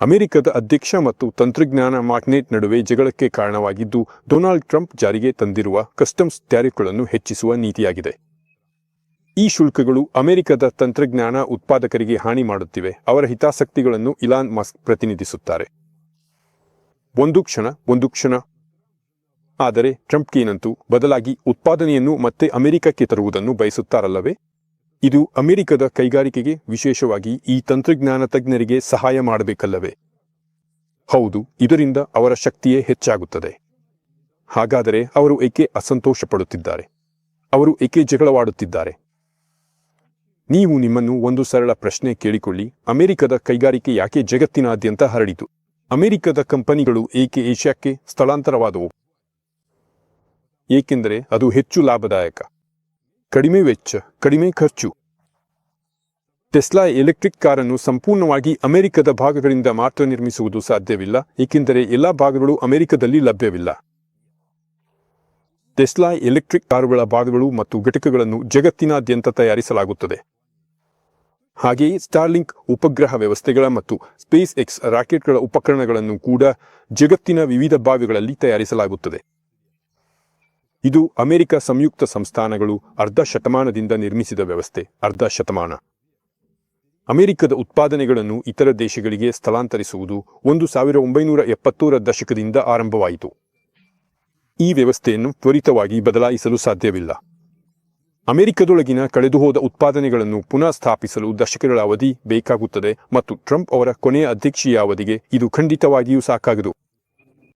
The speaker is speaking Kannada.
ಅಮೆರಿಕದ ಅಧ್ಯಕ್ಷ ಮತ್ತು ತಂತ್ರಜ್ಞಾನ ಮಾಗ್ನೆಟ್ ನಡುವೆ ಜಗಳಕ್ಕೆ ಕಾರಣವಾಗಿದ್ದು, ಡೊನಾಲ್ಡ್ ಟ್ರಂಪ್ ಜಾರಿಗೆ ತಂದಿರುವ ಕಸ್ಟಮ್ಸ್ ಟ್ಯಾರಿಫ್ಗಳನ್ನು ಹೆಚ್ಚಿಸುವ ನೀತಿಯಾಗಿದೆ. ಈ ಶುಲ್ಕಗಳು ಅಮೆರಿಕದ ತಂತ್ರಜ್ಞಾನ ಉತ್ಪಾದಕರಿಗೆ ಹಾನಿ ಮಾಡುತ್ತಿವೆ. ಅವರ ಹಿತಾಸಕ್ತಿಗಳನ್ನು ಇಲಾನ್ ಮಸ್ಕ್ ಪ್ರತಿನಿಧಿಸುತ್ತಾರೆ. ಒಂದು ಕ್ಷಣ ಒಂದು ಕ್ಷಣ. ಆದರೆ ಟ್ರಂಪ್ಗೇನಂತೂ ಬದಲಾಗಿ ಉತ್ಪಾದನೆಯನ್ನು ಮತ್ತೆ ಅಮೆರಿಕಕ್ಕೆ ತರುವುದನ್ನು ಬಯಸುತ್ತಾರಲ್ಲವೇ? ಇದು ಅಮೆರಿಕದ ಕೈಗಾರಿಕೆಗೆ ವಿಶೇಷವಾಗಿ ಈ ತಂತ್ರಜ್ಞಾನ ತಜ್ಞರಿಗೆ ಸಹಾಯ ಮಾಡಬೇಕಲ್ಲವೇ? ಹೌದು, ಇದರಿಂದ ಅವರ ಶಕ್ತಿಯೇ ಹೆಚ್ಚಾಗುತ್ತದೆ. ಹಾಗಾದರೆ ಅವರು ಏಕೆ ಅಸಂತೋಷ ಪಡುತ್ತಿದ್ದಾರೆ ಅವರು ಏಕೆ ಜಗಳವಾಡುತ್ತಿದ್ದಾರೆ? ನೀವು ನಿಮ್ಮನ್ನು ಒಂದು ಸರಳ ಪ್ರಶ್ನೆ ಕೇಳಿಕೊಳ್ಳಿ. ಅಮೆರಿಕದ ಕೈಗಾರಿಕೆ ಯಾಕೆ ಜಗತ್ತಿನಾದ್ಯಂತ ಹರಡಿತು? ಅಮೆರಿಕದ ಕಂಪನಿಗಳು ಏಕೆ ಏಷ್ಯಾಕ್ಕೆ ಸ್ಥಳಾಂತರವಾದವು? ಏಕೆಂದರೆ ಅದು ಹೆಚ್ಚು ಲಾಭದಾಯಕ. ಕಡಿಮೆ ವೆಚ್ಚ, ಕಡಿಮೆ ಖರ್ಚು. ಟೆಸ್ಲಾ ಎಲೆಕ್ಟ್ರಿಕ್ ಕಾರನ್ನು ಸಂಪೂರ್ಣವಾಗಿ ಅಮೆರಿಕದ ಭಾಗಗಳಿಂದ ಮಾತ್ರ ನಿರ್ಮಿಸುವುದು ಸಾಧ್ಯವಿಲ್ಲ, ಏಕೆಂದರೆ ಎಲ್ಲಾ ಭಾಗಗಳು ಅಮೆರಿಕದಲ್ಲಿ ಲಭ್ಯವಿಲ್ಲ. ಟೆಸ್ಲಾ ಎಲೆಕ್ಟ್ರಿಕ್ ಕಾರುಗಳ ಭಾಗಗಳು ಮತ್ತು ಘಟಕಗಳನ್ನು ಜಗತ್ತಿನಾದ್ಯಂತ ತಯಾರಿಸಲಾಗುತ್ತದೆ. ಹಾಗೆಯೇ ಸ್ಟಾರ್ಲಿಂಕ್ ಉಪಗ್ರಹ ವ್ಯವಸ್ಥೆಗಳ ಮತ್ತು ಸ್ಪೇಸ್ ಎಕ್ಸ್ ರಾಕೆಟ್ಗಳ ಉಪಕರಣಗಳನ್ನು ಕೂಡ ಜಗತ್ತಿನ ವಿವಿಧ ಭಾಗಗಳಲ್ಲಿ ತಯಾರಿಸಲಾಗುತ್ತದೆ. ಇದು ಅಮೆರಿಕ ಸಂಯುಕ್ತ ಸಂಸ್ಥಾನಗಳು ಅರ್ಧ ಶತಮಾನದಿಂದ ನಿರ್ಮಿಸಿದ ವ್ಯವಸ್ಥೆ, ಅರ್ಧ ಶತಮಾನ. ಅಮೆರಿಕದ ಉತ್ಪಾದನೆಗಳನ್ನು ಇತರ ದೇಶಗಳಿಗೆ ಸ್ಥಳಾಂತರಿಸುವುದು ಒಂದು ಸಾವಿರ ಒಂಬೈನೂರ ಎಪ್ಪತ್ತೂರ ದಶಕದಿಂದ ಆರಂಭವಾಯಿತು. ಈ ವ್ಯವಸ್ಥೆಯನ್ನು ತ್ವರಿತವಾಗಿ ಬದಲಾಯಿಸಲು ಸಾಧ್ಯವಿಲ್ಲ. ಅಮೆರಿಕದೊಳಗಿನ ಕಳೆದುಹೋದ ಉತ್ಪಾದನೆಗಳನ್ನು ಪುನಃ ಸ್ಥಾಪಿಸಲು ದಶಕಗಳ ಅವಧಿ ಬೇಕಾಗುತ್ತದೆ ಮತ್ತು ಟ್ರಂಪ್ ಅವರ ಕೊನೆಯ ಅಧ್ಯಕ್ಷೀಯ ಅವಧಿಗೆ ಇದು ಖಂಡಿತವಾಗಿಯೂ ಸಾಕಾಗದು.